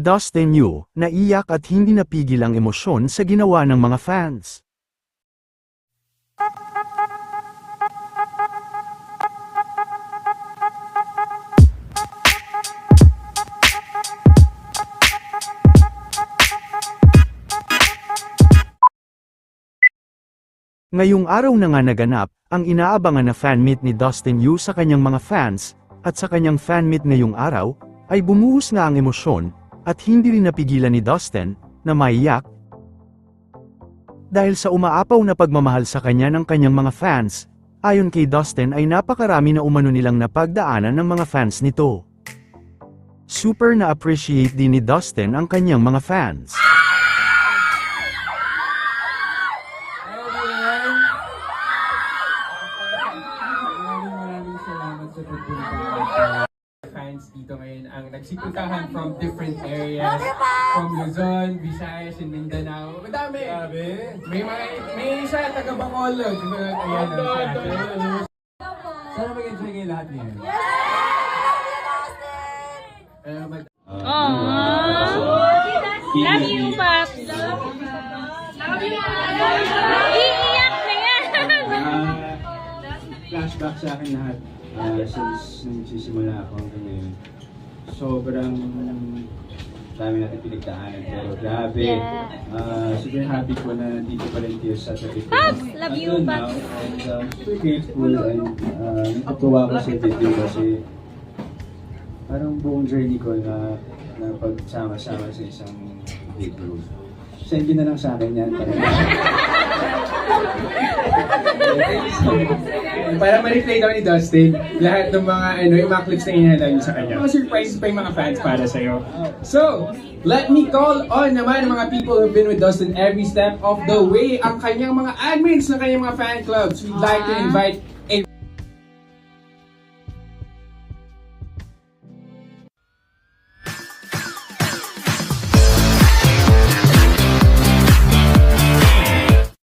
Dustin Yu, naiyak at hindi napigil ang emosyon sa ginawa ng mga fans. Ngayong araw na nga naganap, ang inaabangan na fan meet ni Dustin Yu sa kanyang mga fans, at sa kanyang fan meet ngayong araw, ay bumuhos nga ang emosyon, at hindi rin napigilan ni Dustin, na maiyak. Dahil sa umaapaw na pagmamahal sa kanya ng kanyang mga fans, ayon kay Dustin ay napakarami na umano nilang napagdaanan ng mga fans nito. Super na-appreciate din ni Dustin ang kanyang mga fans. Fans dito ngayon ang nagsipuntahan from different areas from Luzon, Visayas, and Mindanao. Madami! May mga, may isa taga Bacolod. Ayan, ang sa atin. Sana mag-enjoy kayo lahat. Uh, mag- Aww. Love you, Pops. Iiyak na yan. Flashback sa akin lahat Ah, since nung sisimula ako hanggang ngayon. Sobrang dami natin pinagdaanan pero grabe. Ah, super happy ko na nandito pa rin tayo sa tabi ko. Pops, love you, Pops. And um, super grateful and uh, natutuwa ko sa video kasi parang buong journey ko na na pagsama-sama sa isang video. Send nyo na lang sa akin yan. Para ma-replay daw ni Dustin lahat ng mga ano, yung mga clips na inihanda niyo sa kanya. Mga surprises pa yung mga fans para sa'yo. So, let me call on naman ang mga people who've been with Dustin every step of the way. Ang kanyang mga admins ng kanyang mga fan clubs. We'd like to invite